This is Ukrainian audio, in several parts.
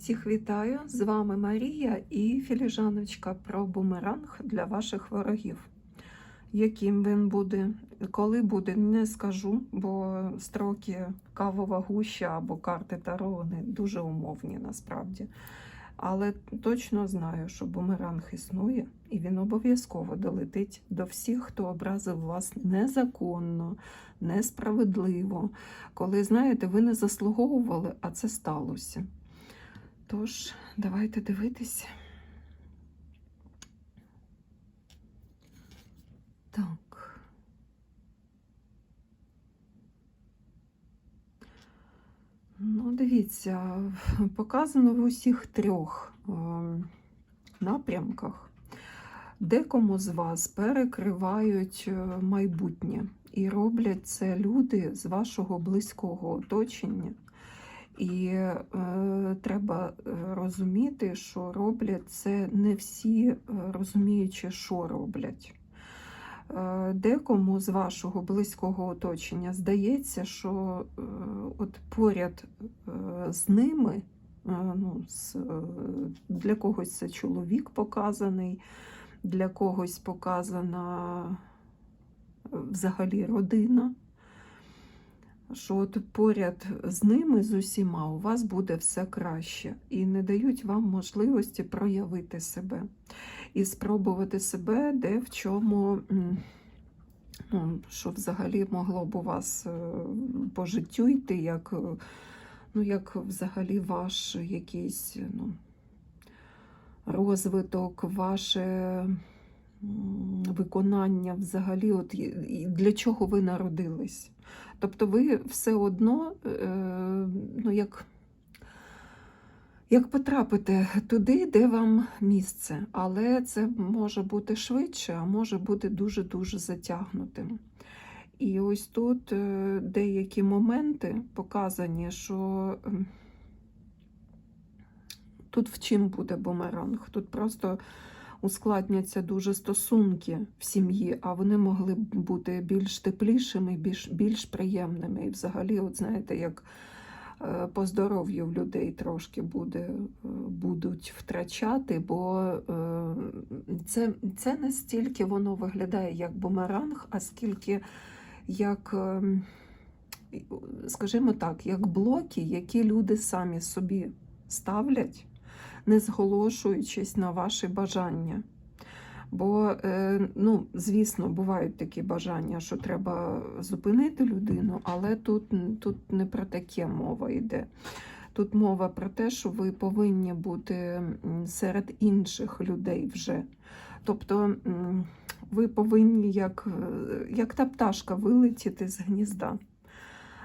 Всіх вітаю! З вами Марія і філіжаночка про бумеранг для ваших ворогів. Яким він буде, коли буде, не скажу, бо строки кавова гуща або карти Таро вони дуже умовні насправді. Але точно знаю, що бумеранг існує, і він обов'язково долетить до всіх, хто образив вас незаконно, несправедливо. Коли, знаєте, ви не заслуговували, а це сталося. Тож, давайте дивитися. Так. Ну, дивіться, показано в усіх трьох е, напрямках. Декому з вас перекривають е, майбутнє, і роблять це люди з вашого близького оточення. І е, треба е, розуміти, що роблять це не всі е, розуміючи, що роблять. Е, Декому з вашого близького оточення здається, що от поряд з ними, ну, з, для когось це чоловік показаний, для когось показана взагалі родина що от поряд з ними, з усіма, у вас буде все краще, і не дають вам можливості проявити себе і спробувати себе, де в чому, ну, що взагалі могло б у вас е, по життю йти, як, е, ну, як взагалі ваш якийсь ну, розвиток, ваше виконання взагалі, от, для чого ви народились. Тобто ви все одно, е, ну, як, як потрапите туди, де вам місце, але це може бути швидше, а може бути дуже-дуже затягнутим. І ось тут е, деякі моменти показані, що тут в чим буде бумеранг? Тут просто ускладняться дуже стосунки в сім'ї, а вони могли б бути більш теплішими, більш, більш приємними. І взагалі, от знаєте, як е, по здоров'ю в людей трошки буде, е, будуть втрачати, бо е, це, це не стільки воно виглядає як бумеранг, а скільки як, скажімо так, як блоки, які люди самі собі ставлять не зголошуючись на ваші бажання. Бо, е, ну, звісно, бувають такі бажання, що треба зупинити людину, але тут, тут не про таке мова йде. Тут мова про те, що ви повинні бути серед інших людей вже. Тобто ви повинні, як, як та пташка, вилетіти з гнізда.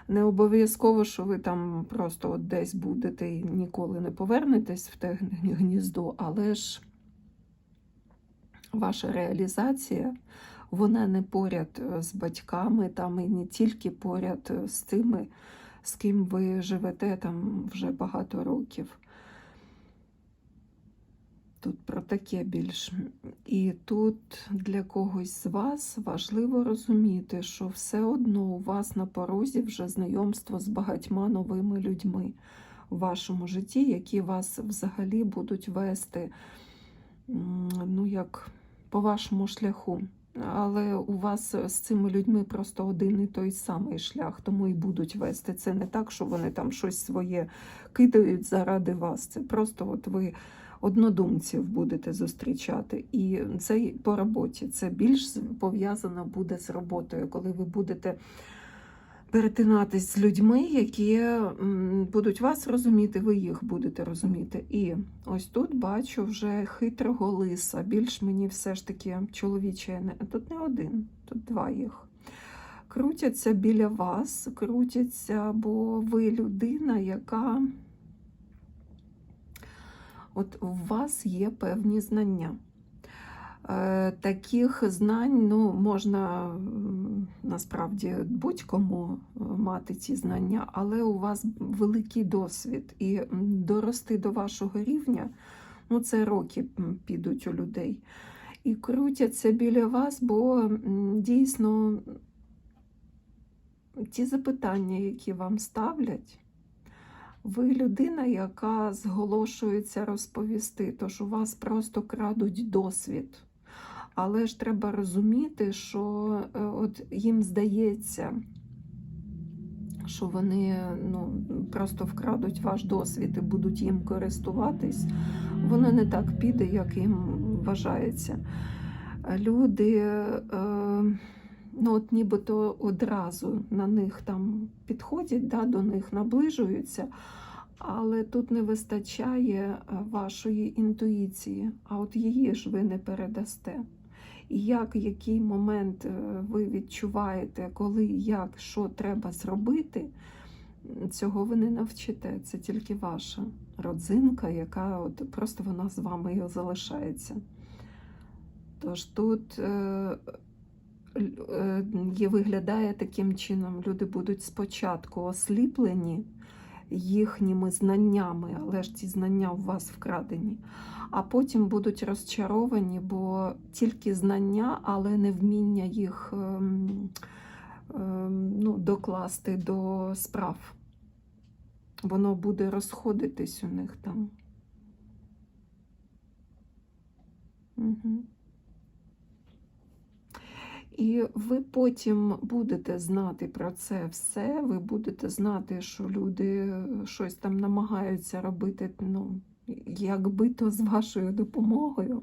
Не обов'язково, що ви там просто от десь будете і ніколи не повернетесь в те гніздо, але ж ваша реалізація, вона не поряд е, з батьками, там і не тільки поряд е, з тими, з ким ви живете там вже багато років. Тут про таке більш. І тут для когось з вас важливо розуміти, що все одно у вас на порозі вже знайомство з багатьма новими людьми в вашому житті, які вас взагалі будуть вести ну, як по вашому шляху. Але у вас з цими людьми просто один і той самий шлях, тому і будуть вести. Це не так, що вони там щось своє кидають заради вас. Це просто от ви однодумців будете зустрічати. І це по роботі. Це більш пов'язано буде з роботою, коли ви будете перетинатись з людьми, які будуть вас розуміти, ви їх будете розуміти. І ось тут бачу вже хитрого лиса. Більш мені все ж таки чоловіче. Тут не один, тут два їх. Крутяться біля вас, крутяться, бо ви людина, яка От у вас є певні знання. Е, Таких знань ну, можна насправді будь-кому е, мати ці знання, але у вас великий досвід, і дорости до вашого рівня ну, це роки підуть у людей. І крутяться біля вас, бо дійсно ті запитання, які вам ставлять, Ви людина, яка зголошується розповісти, тож у вас просто крадуть досвід. Але ж треба розуміти, що е, от їм здається, що вони ну, просто вкрадуть ваш досвід і будуть їм користуватись, воно не так піде, як їм вважається. Люди, е, ну от нібито одразу на них там підходять, да, до них наближуються, але тут не вистачає е, вашої інтуїції, а от її ж ви не передасте. І як, який момент е, ви відчуваєте, коли, як, що треба зробити, цього ви не навчите. Це тільки ваша родзинка, яка от просто вона з вами і залишається. Тож тут е, виглядає таким чином, люди будуть спочатку осліплені їхніми знаннями, але ж ці знання у вас вкрадені, а потім будуть розчаровані, бо тільки знання, але не вміння їх ем, ем, ну, докласти до справ. Воно буде розходитись у них там. Угу. І ви потім будете знати про це все. Ви будете знати, що люди щось там намагаються робити, ну, якби то з вашою допомогою.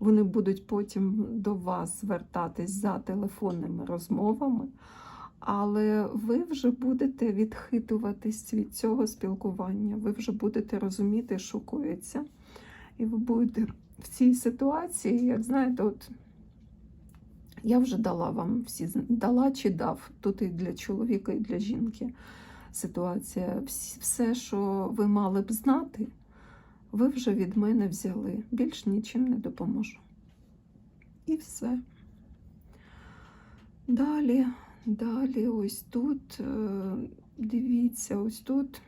Вони будуть потім до вас звертатись за телефонними розмовами, але ви вже будете відхитуватись від цього спілкування. Ви вже будете розуміти, що коїться. І ви будете в цій ситуації, як знаєте, от. Я вже дала вам всі дала чи дав. Тут і для чоловіка, і для жінки ситуація. Все, що ви мали б знати, ви вже від мене взяли. Більш нічим не допоможу. І все. Далі, далі, ось тут, е, дивіться, ось тут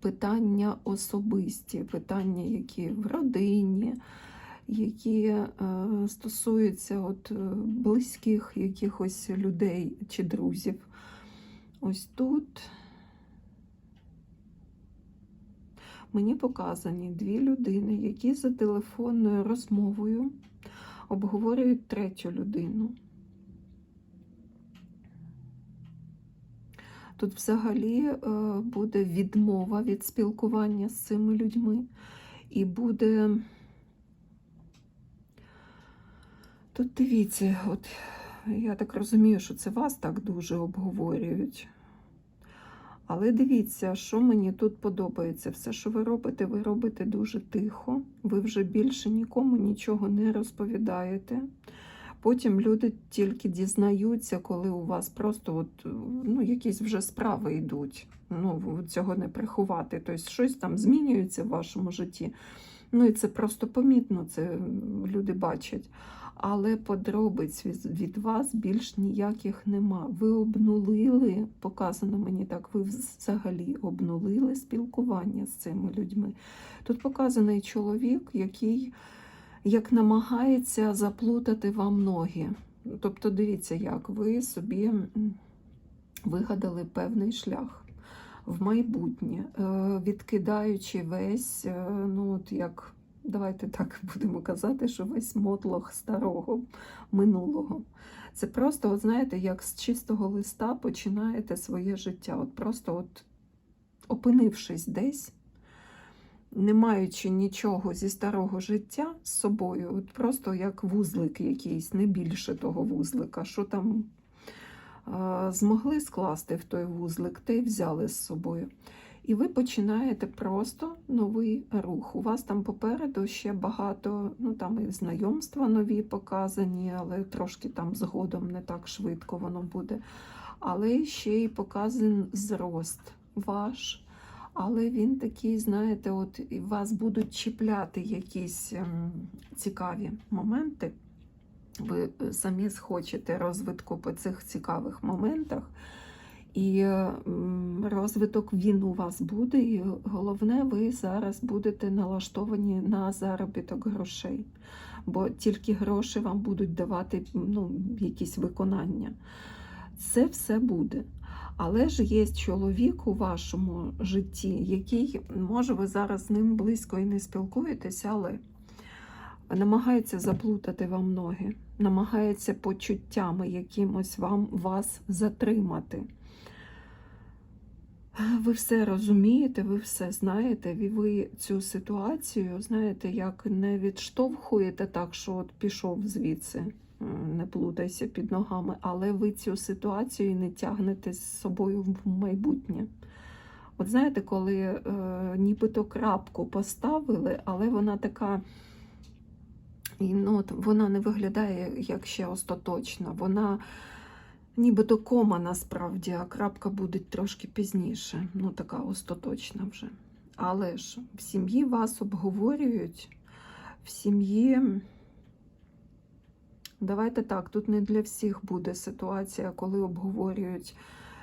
питання особисті, питання, які в родині які е, стосуються от, е, близьких якихось людей чи друзів. Ось тут мені показані дві людини, які за телефонною розмовою обговорюють третю людину. Тут взагалі е, буде відмова від спілкування з цими людьми, і буде. Тут дивіться, от я так розумію, що це вас так дуже обговорюють. Але дивіться, що мені тут подобається. Все, що ви робите, ви робите дуже тихо. Ви вже більше нікому нічого не розповідаєте. Потім люди тільки дізнаються, коли у вас просто от, ну, якісь вже справи йдуть. Ну, цього не приховати. Тобто щось там змінюється в вашому житті. Ну і це просто помітно, це люди бачать. Але подробиць від, вас більш ніяких нема. Ви обнулили, показано мені так, ви взагалі обнулили спілкування з цими людьми. Тут показаний чоловік, який як намагається заплутати вам ноги. Тобто, дивіться, як ви собі вигадали певний шлях в майбутнє, е, відкидаючи весь, е, ну от як давайте так будемо казати, що весь мотлох старого минулого. Це просто, от знаєте, як з чистого листа починаєте своє життя. От просто от опинившись десь, не маючи нічого зі старого життя з собою, от просто як вузлик якийсь, не більше того вузлика, що там змогли скласти в той вузлик, те й взяли з собою. І ви починаєте просто новий рух. У вас там попереду ще багато, ну там і знайомства нові показані, але трошки там згодом не так швидко воно буде. Але ще й показан зрост ваш. Але він такий, знаєте, от вас будуть чіпляти якісь ем, цікаві моменти. Ви е, самі схочете розвитку по цих цікавих моментах. І розвиток він у вас буде, і головне, ви зараз будете налаштовані на заробіток грошей, бо тільки гроші вам будуть давати ну, якісь виконання. Це все буде. Але ж є чоловік у вашому житті, який, може, ви зараз з ним близько і не спілкуєтеся, але намагається заплутати вам ноги, намагається почуттями якимось вам вас затримати. Ви все розумієте, ви все знаєте, і ви цю ситуацію, знаєте, як не відштовхуєте так, що от пішов звідси, не плутайся під ногами, але ви цю ситуацію не тягнете з собою в майбутнє. От знаєте, коли е, нібито крапку поставили, але вона така, і, ну, от, вона не виглядає як ще остаточна. Вона нібито кома насправді, а крапка буде трошки пізніше. Ну, така остаточна вже. Але ж в сім'ї вас обговорюють, в сім'ї. Давайте так, тут не для всіх буде ситуація, коли обговорюють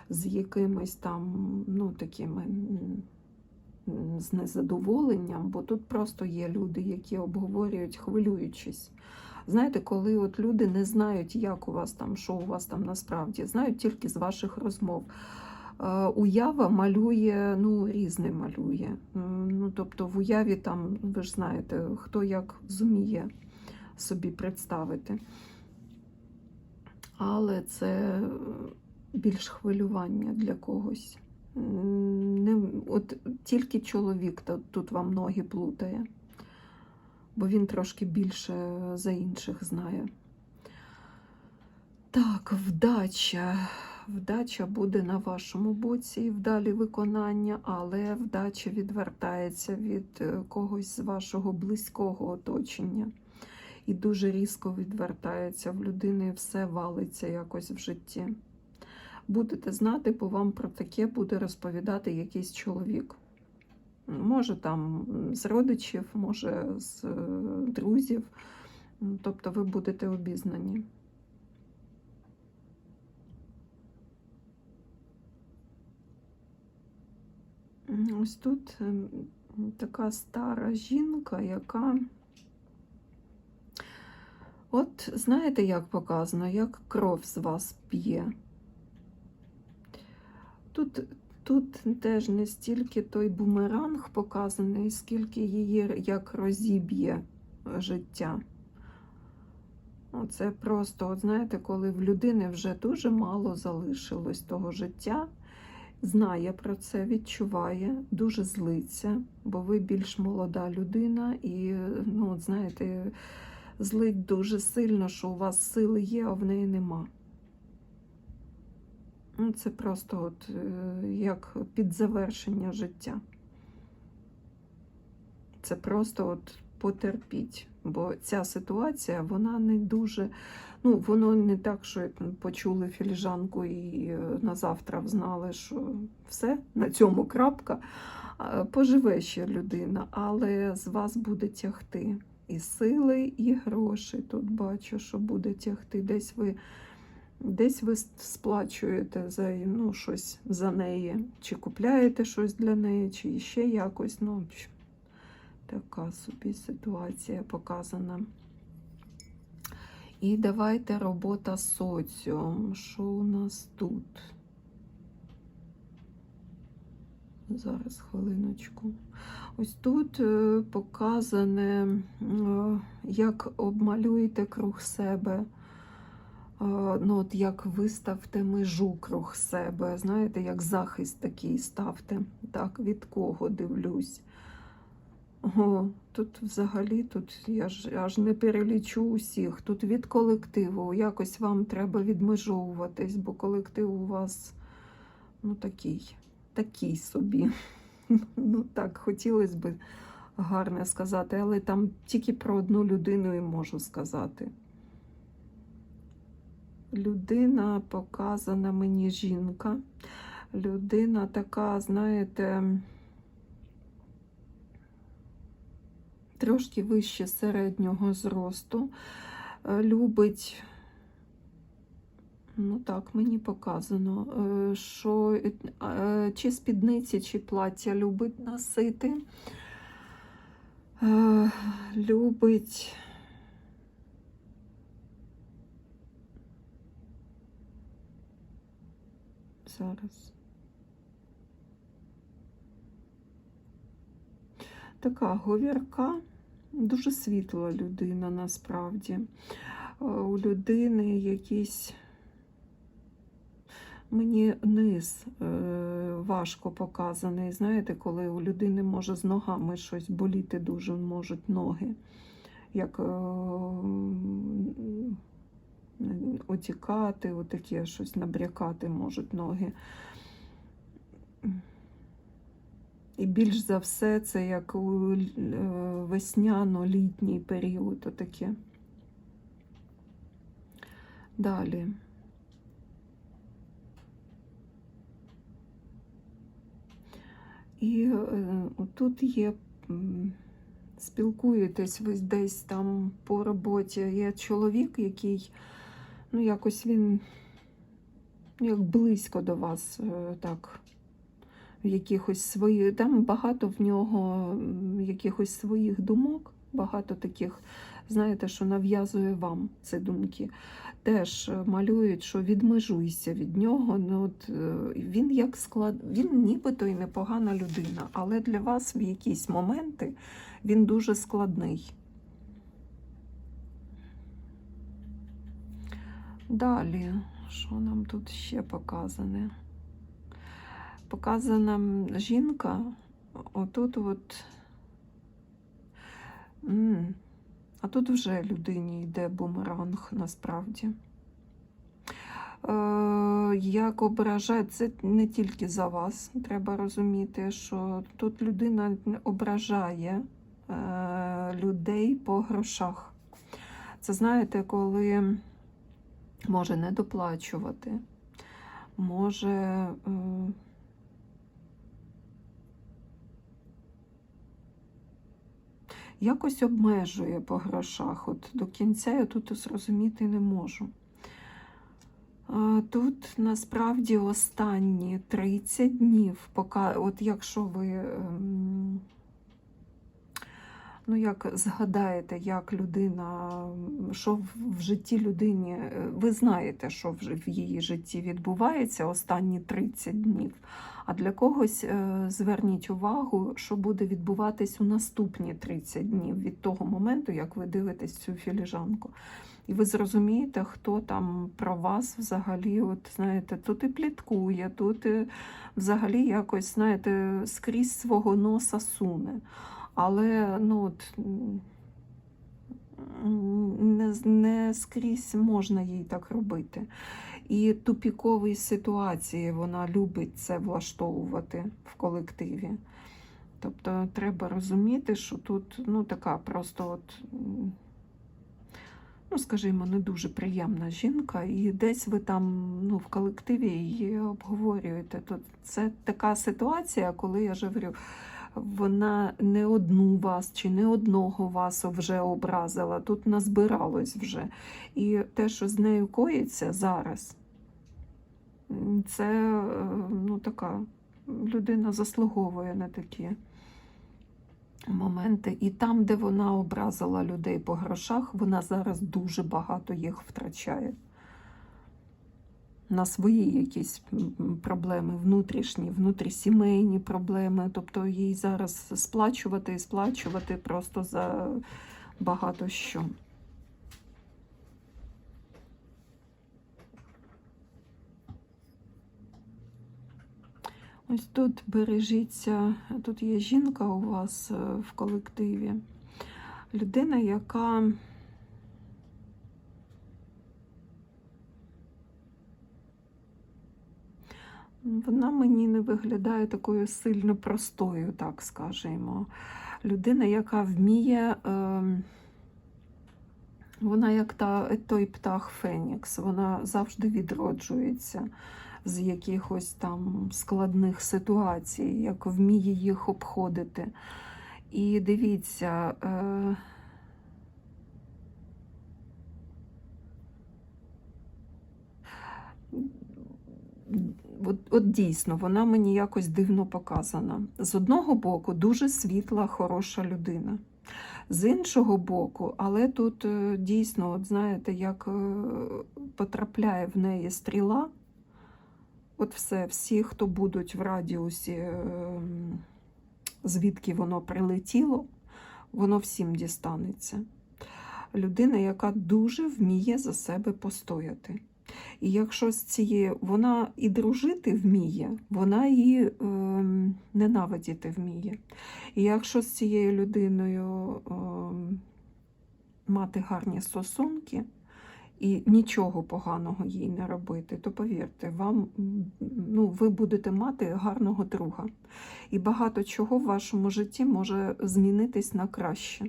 з якимись там, ну, такими з незадоволенням, бо тут просто є люди, які обговорюють, хвилюючись. Знаєте, коли от люди не знають, як у вас там, що у вас там насправді, знають тільки з ваших розмов. Е, Уява малює, ну, різне малює. Ну, тобто в уяві там, ви ж знаєте, хто як зуміє собі представити. Але це більш хвилювання для когось. Не, от тільки чоловік тут вам ноги плутає, бо він трошки більше за інших знає. Так, вдача. Вдача буде на вашому боці і вдалі виконання, але вдача відвертається від е, когось з вашого близького оточення. І дуже різко відвертається в людини, все валиться якось в житті. Будете знати, бо вам про таке буде розповідати якийсь чоловік. Може там з родичів, може з е, друзів. Тобто ви будете обізнані. Ось тут ем, така стара жінка, яка. От знаєте, як показано, як кров з вас п'є. Тут, тут теж не стільки той бумеранг показаний, скільки її як розіб'є життя. Оце просто, от знаєте, коли в людини вже дуже мало залишилось того життя, знає про це, відчуває, дуже злиться, бо ви більш молода людина, і, ну, от знаєте, злить дуже сильно, що у вас сили є, а в неї нема. Ну, Це просто от, е, як під завершення життя. Це просто от потерпіть. Бо ця ситуація, вона не дуже. Ну, воно не так, що почули філіжанку і е, на завтра знали, що все, на цьому крапка. Поживе ще людина, але з вас буде тягти і сили, і гроші. Тут бачу, що буде тягти. Десь ви, десь ви сплачуєте за ну, щось за неї, чи купляєте щось для неї, чи ще якось. Ну, така собі ситуація показана. І давайте робота соціум. Що у нас тут? Зараз хвилиночку. Ось тут е, показане, е, як обмалюєте круг себе. Е, Ну, от як виставте межу круг себе. Знаєте, як захист такий ставте. Так, від кого дивлюсь. О, тут взагалі тут я ж аж не перелічу усіх. Тут від колективу. Якось вам треба відмежовуватись, бо колектив у вас ну такий, такий собі. Ну так, хотілося б гарне сказати, але там тільки про одну людину і можу сказати. Людина показана мені жінка. Людина така, знаєте, трошки вище середнього зросту. Е, Любить, ну так, мені показано, е, що е, чи спідниці, чи плаття любить носити. Любить. Зараз. Така говірка, дуже світла людина насправді. Е, У людини якийсь мені низ е, важко показаний. Знаєте, коли у людини може з ногами щось боліти дуже можуть ноги, як м, отікати, отаке щось набрякати можуть ноги. І більш за все це як у е, весняно-літній період отаке. Далі. І е, тут є, спілкуєтесь ви десь там по роботі. Є чоловік, який, ну, якось він ну, як близько до вас, е, так, якихось свої, там багато в нього якихось своїх думок, багато таких, знаєте, що нав'язує вам ці думки. Теж е, малюють, що відмежуйся від нього. Ну, от, е, він як склад, він нібито і непогана людина, але для вас в якісь моменти він дуже складний. Далі, що нам тут ще показане? Показана жінка, отут от. А тут вже людині йде бумеранг насправді. Е, як ображає, це не тільки за вас. Треба розуміти, що тут людина ображає е, людей по грошах. Це знаєте, коли може не доплачувати, може. Е, якось обмежує по грошах. От до кінця я тут зрозуміти не можу. Тут насправді останні 30 днів, поки, от якщо ви ем, ну, як згадаєте, як людина, що в- житті людині, е, ви знаєте, що в її житті відбувається останні 30 днів. А для когось е, зверніть увагу, що буде відбуватись у наступні 30 днів від того моменту, як ви дивитесь цю філіжанку. І ви зрозумієте, хто там про вас взагалі, от знаєте, тут і пліткує, тут і взагалі якось, знаєте, скрізь свого носа суне. Але ну, от, не, не скрізь можна їй так робити. І тупікові ситуації вона любить це влаштовувати в колективі. Тобто треба розуміти, що тут ну, така просто, от, ну, скажімо, не дуже приємна жінка, і десь ви там ну, в колективі її обговорюєте. То це така ситуація, коли я ж говорю, вона не одну вас чи не одного вас вже образила, тут назбиралось вже. І те, що з нею коїться зараз, це е, ну, така людина заслуговує на такі моменти. І там, де вона образила людей по грошах, вона зараз дуже багато їх втрачає. На свої якісь проблеми внутрішні, внутрісімейні проблеми. Тобто їй зараз сплачувати і сплачувати просто за багато що. Ось тут бережіться, тут є жінка у вас е, в колективі. Людина, яка вона мені не виглядає такою сильно простою, так скажемо. Людина, яка вміє, е, вона як та, той птах Фенікс, вона завжди відроджується з якихось там складних ситуацій, як вміє їх обходити. І дивіться, е, от, от дійсно, вона мені якось дивно показана. З одного боку, дуже світла, хороша людина. З іншого боку, але тут е, дійсно, от знаєте, як е, потрапляє в неї стріла, От все, всі, хто будуть в радіусі, ем, звідки воно прилетіло, воно всім дістанеться. Людина, яка дуже вміє за себе постояти. І якщо з цією вона і дружити вміє, вона і ем, ненавидіти вміє. І якщо з цією людиною ем, мати гарні стосунки і нічого поганого їй не робити, то повірте, вам ну, ви будете мати гарного друга. І багато чого в вашому житті може змінитись на краще.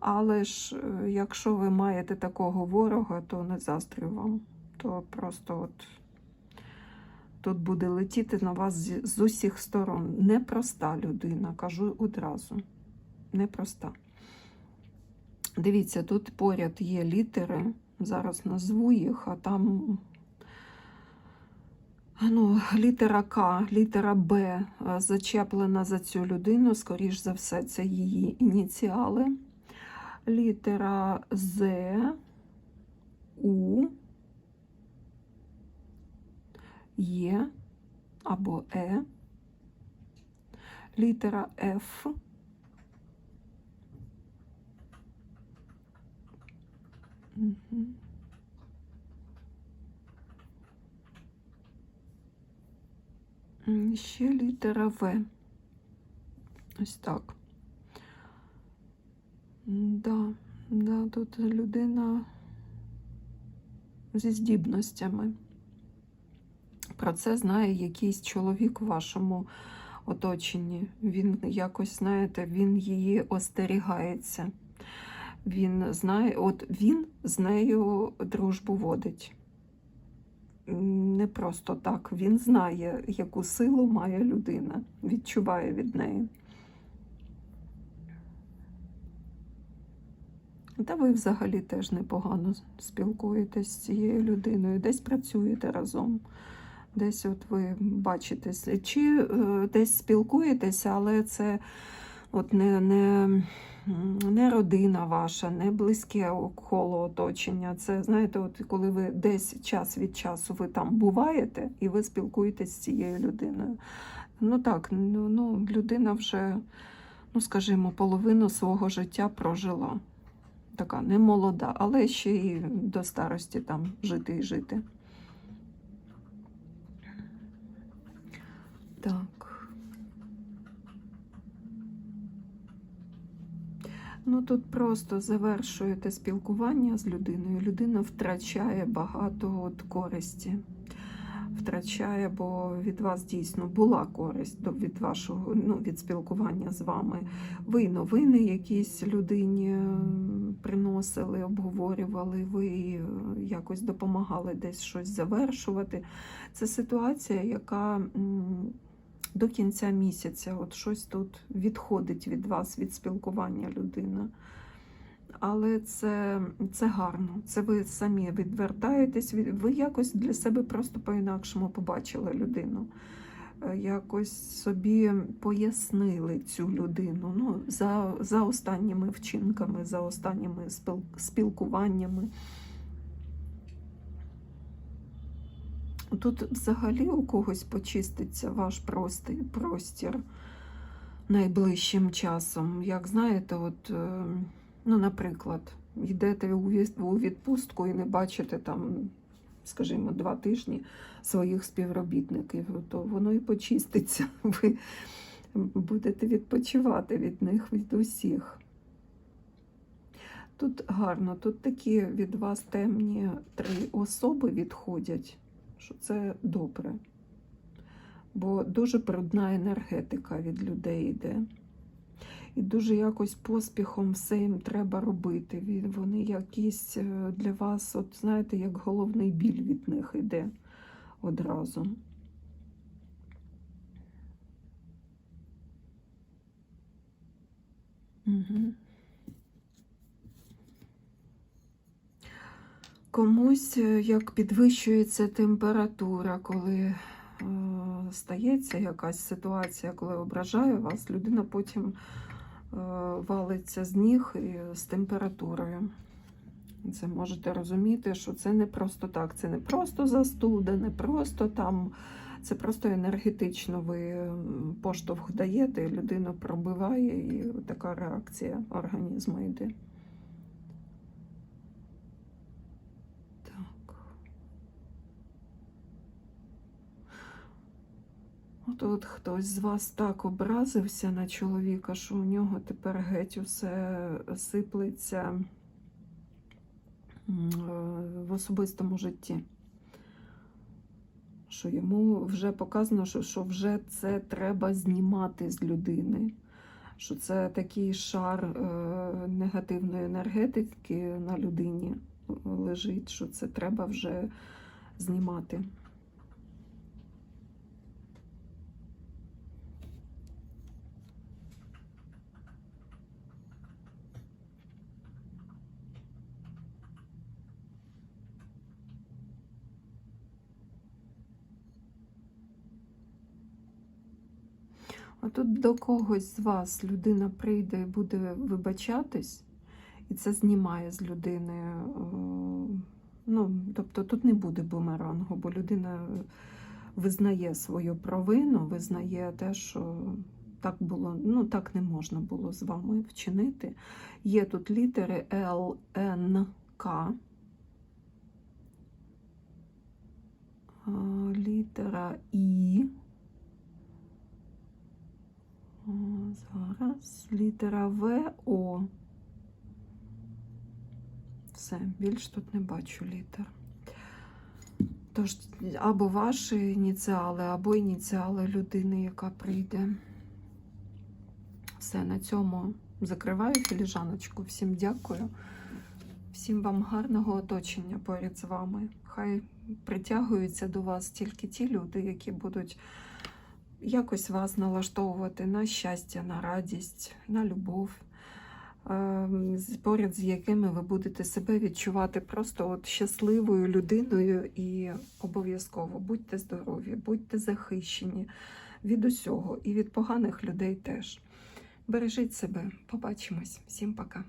Але ж, е, якщо ви маєте такого ворога, то не заздрю вам. То просто от тут буде летіти на вас зі- з усіх сторон. Непроста людина, кажу одразу. Непроста. Дивіться, тут поряд є літери. Зараз назву їх, а там ну, літера К, літера Б е, зачеплена за цю людину. Скоріш за все, це її ініціали. Літера З, У, Є або Е, літера Ф. М, Ще літера В. Ось так. Да, да, тут людина зі здібностями. Про це знає якийсь чоловік у вашому оточенні. Він якось, знаєте, він її остерігається. Він знає, от він з нею дружбу водить. Не просто так. Він знає, яку силу має людина, відчуває від неї. Та ви взагалі теж непогано спілкуєтесь з цією людиною, десь працюєте разом, десь от ви бачитесь, чи е, десь спілкуєтеся, але це от не, не, не родина ваша, не близьке коло оточення. Це знаєте, от коли ви десь час від часу ви там буваєте і ви спілкуєтесь з цією людиною. Ну так, ну, ну людина вже, ну скажімо, половину свого життя прожила така не молода, але ще й до старості там жити і жити. Так. Ну тут просто завершуєте спілкування з людиною. Людина втрачає багато от користі. Втрачає, бо від вас дійсно була користь від вашого ну, від спілкування з вами. Ви новини якісь людині е, приносили, обговорювали, ви е, якось допомагали десь щось завершувати. Це ситуація, яка до кінця місяця от щось тут відходить від вас, від спілкування людина. Але це, це гарно. Це ви самі відвертаєтесь, ви якось для себе просто по-інакшому побачили людину. Е, Якось собі пояснили цю людину ну, за, за останніми вчинками, за останніми спілкуваннями. Тут взагалі у когось почиститься ваш простий простір найближчим часом. Як знаєте, от, е, ну, наприклад, йдете у відпустку і не бачите там, скажімо, два тижні своїх співробітників, то воно і почиститься. Ви будете відпочивати від них, від усіх. Тут гарно, тут такі від вас темні три особи відходять, що це добре. Бо дуже брудна енергетика від людей йде. І дуже якось поспіхом все їм треба робити. Вони якісь е, для вас, от знаєте, як головний біль від них йде одразу. Угу. Комусь е, як підвищується температура, коли е, стається якась ситуація, коли ображає вас, людина потім е, валиться з ніг і з температурою. Це можете розуміти, що це не просто так, це не просто застуда, не просто там Це просто енергетично ви поштовх даєте, людину пробиває, і така реакція організму йде. От хтось з вас так образився на чоловіка, що у нього тепер геть усе сиплеться е, в особистому житті. Що йому вже показано, що, що вже це треба знімати з людини. Що це такий шар е, негативної енергетики на людині лежить, що це треба вже знімати. А тут до когось з вас людина прийде і буде вибачатись, і це знімає з людини. е, Ну, тобто тут не буде бумерангу, бо людина визнає свою провину, визнає те, що так було, ну так не можна було з вами вчинити. Є тут літери Л, Н, К. Літера І. О, Зараз літера В, О. Все, більш тут не бачу літер. Тож, або ваші ініціали, або ініціали людини, яка прийде. Все, на цьому закриваю філіжаночку. Всім дякую. Всім вам гарного оточення поряд з вами. Хай притягуються до вас тільки ті люди, які будуть якось вас налаштовувати на щастя, на радість, на любов, ем, поряд з якими ви будете себе відчувати просто от щасливою людиною і обов'язково будьте здорові, будьте захищені від усього і від поганих людей теж. Бережіть себе, побачимось. Всім пока.